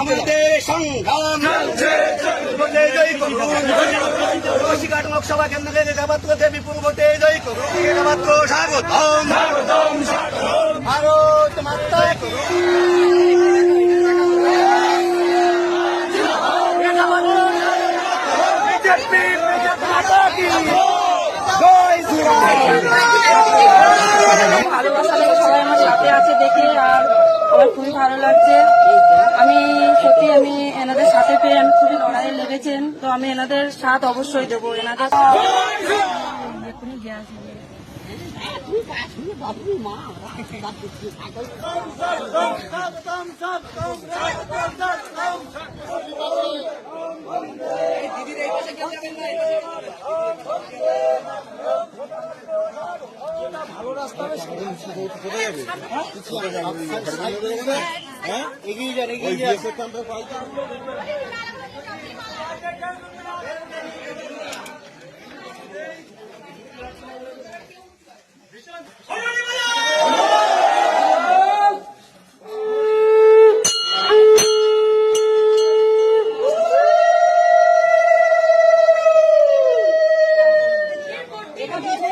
আমাদের সংগ্রাম। জয় করুন রসিকাট লোকসভা কেন্দ্র থেকে দেবাত্র দেবী পূর্বতে জয় করুন। দেবাত্র স্বাগতম। ভারত মাতা ভালোবাসা সবাই আমার সাথে আছে দেখে আর আমার খুবই ভালো লাগছে। পেয়ে আমি খুবই লড়াইয়ে লেগেছেন। তো আমি এনাদের সাথ অবশ্যই দেবো এনাদের এগিয়ে যান এগিয়ে যান।